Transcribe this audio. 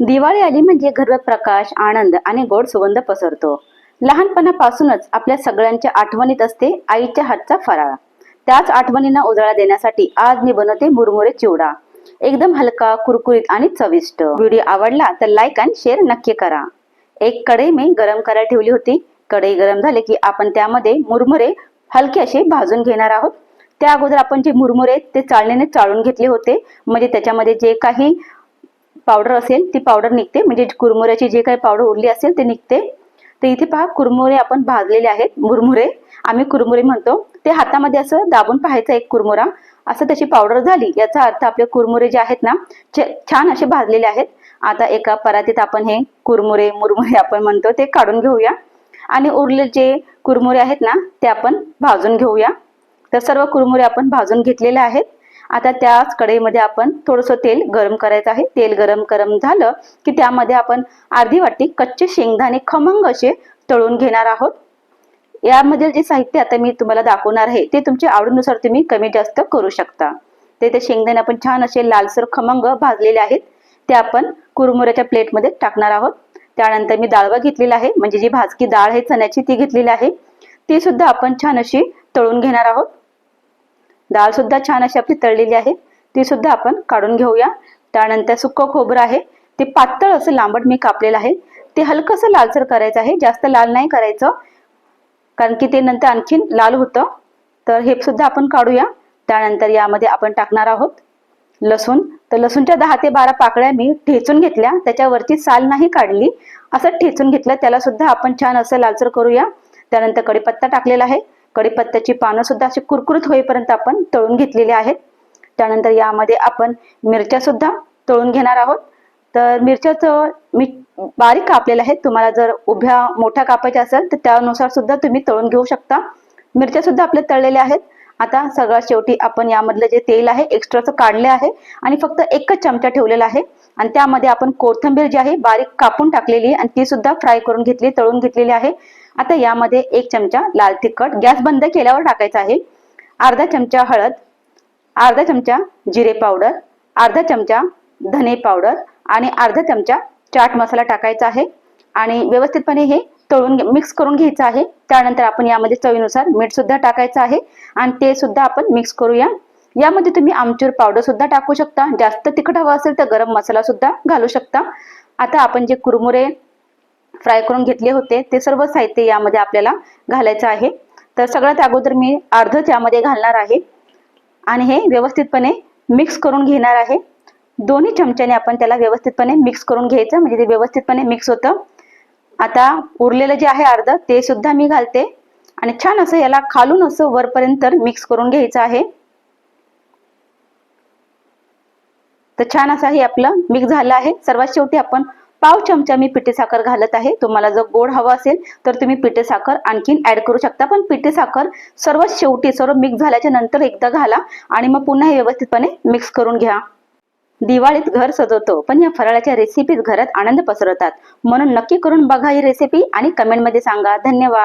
दिवाळी आली म्हणजे घरात प्रकाश आनंद आणि गोड सुगंध पसरतो. लहानपणापासूनच आपल्या सगळ्यांच्या आठवणीत असते आईच्या हातचा फराळ. त्याच आठवणींना उजाळा देण्यासाठी आज मी बनवते मुरमुरे चिवडा. एकदम हलका कुरकुरीत आणि चविष्ट. व्हिडिओ आवडला तर लाईक आणि शेअर नक्की करा. एक कढई मी गरम करायला ठेवली होती. कढई गरम झाली की आपण त्यामध्ये मुरमुरे हलके असे भाजून घेणार आहोत. त्या अगोदर आपण जे मुरमुरे ते चाळणीने चाळून घेतले होते. म्हणजे त्याच्यामध्ये जे काही पावडर असेल ती पावडर निघते. म्हणजे कुरमुऱ्याची जे काही पावडर उरली असेल ते निघते. तर इथे पहा कुरमुरे आपण भाजलेले आहेत मुरमुरे. आम्ही कुरमुरे म्हणतो. ते हातामध्ये असं दाबून पाहायचं एक कुरमुरा. असं त्याची पावडर झाली याचा अर्थ आपले कुरमुरे जे आहेत ना छान असे भाजलेले आहेत. आता एका परातीत आपण हे कुरमुरे मुरमुरे आपण म्हणतो ते काढून घेऊया. आणि उरले जे कुरमुरे आहेत ना ते आपण भाजून घेऊया. तर सर्व कुरमुरे आपण भाजून घेतलेले आहेत. आता त्याच कढईमध्ये आपण थोडंसं तेल गरम करायचं आहे. तेल गरम गरम झालं की त्यामध्ये आपण अर्धी वाटी कच्चे शेंगदाणे खमंग असे तळून घेणार आहोत. यामधील जे साहित्य आता मी तुम्हाला दाखवणार आहे ते तुमच्या आवडीनुसार तुम्ही कमी जास्त करू शकता. ते ते शेंगदाणे आपण छान असे लालसर खमंग भाजलेले आहेत. ते आपण कुरमुऱ्याच्या प्लेटमध्ये टाकणार आहोत. त्यानंतर मी डाळवा घेतलेला आहे म्हणजे जी भाजकी डाळ आहे चण्याची ती घेतलेली आहे. ती सुद्धा आपण छान अशी तळून घेणार आहोत. डाळ सुद्धा छान अशी आपली तळलेली आहे. ती सुद्धा आपण काढून घेऊया. त्यानंतर सुक्क खोबरं आहे. ते पातळ असं लांबट मी कापलेलं आहे. ते हलकंसं लालसर करायचं आहे. जास्त लाल नाही करायचं. कारण की ते नंतर आणखीन लाल होतं. तर हे सुद्धा आपण काढूया. त्यानंतर यामध्ये आपण टाकणार आहोत लसूण. तर लसूणच्या दहा ते बारा पाकळ्या मी ठेचून घेतल्या. त्याच्यावरची साल नाही काढली. असं ठेचून घेतलं. त्याला सुद्धा आपण छान असं लालसर करूया. त्यानंतर कडीपत्ता टाकलेला आहे. कढीपत्त्याची पानं सुद्धा अशी कुरकुरीत होईपर्यंत आपण तळून घेतलेली आहेत. त्यानंतर यामध्ये आपण मिरच्या सुद्धा तळून घेणार आहोत. तर मिरच्याचं मी बारीक कापलेलं आहे तुम्हाला जर उभ्या मोठ्या कापायच्या असेल तर त्यानुसार सुद्धा तुम्ही तळून घेऊ शकता. मिरच्या सुद्धा आपल्या तळलेल्या आहेत. आता सगळ्यात शेवटी आपण यामधलं जे तेल आहे एक्स्ट्राचं काढले आहे आणि फक्त एकच चमचा ठेवलेला आहे. आणि त्यामध्ये आपण कोथिंबीर जी आहे बारीक कापून टाकलेली आणि ती सुद्धा फ्राय करून घेतली तळून घेतलेली आहे. आता यामध्ये एक चमचा लाल तिखट. गॅस बंद केल्यावर टाकायचा आहे. अर्धा चमचा हळद अर्धा चमचा जिरे पावडर अर्धा चमचा धने पावडर आणि अर्धा चमचा चाट मसाला टाकायचा आहे. आणि व्यवस्थितपणे हे तळून मिक्स करून घ्यायचं आहे. त्यानंतर आपण यामध्ये चवीनुसार मीठ सुद्धा टाकायचं आहे. आणि ते सुद्धा आपण मिक्स करूया. यामध्ये तुम्ही आमचूर पावडर सुद्धा टाकू शकता. जास्त तिखट हवा असेल तर गरम मसाला सुद्धा घालू शकता. आता आपण जे कुरमुरे फ्राय करून घेतले होते ते सर्व साहित्य यामध्ये आपल्याला घालायचं आहे. तर सगळ्यात अगोदर मी अर्ध त्यामध्ये घालणार आहे. आणि हे व्यवस्थितपणे मिक्स करून घेणार आहे. दोन्ही चमच्याने आपण त्याला व्यवस्थितपणे मिक्स करून घ्यायचं म्हणजे ते व्यवस्थितपणे मिक्स होतं. आता उरलेलं जे आहे अर्ध ते सुद्धा मी घालते. आणि छान असं याला खालून असं वरपर्यंत मिक्स करून घ्यायचं आहे. तर छान असं हे आपलं मिक्स झालं आहे. सर्वात शेवटी आपण पाव चमचा मी पिठे साखर घालत आहे. तुम्हाला जर गोड हवं असेल तर तुम्ही पिठे साखर आणखीन ऍड करू शकता. पण पिठे साखर सर्वात शेवटी सर्व मिक्स झाल्याच्यानंतर एकदा घाला आणि मग पुन्हा हे व्यवस्थितपणे मिक्स करून घ्या. दिवाळीत घर सजवतो पण या फराळाच्या रेसिपीज घरात आनंद पसरवतात. म्हणून नक्की करून बघा ही रेसिपी आणि कमेंटमध्ये सांगा. धन्यवाद.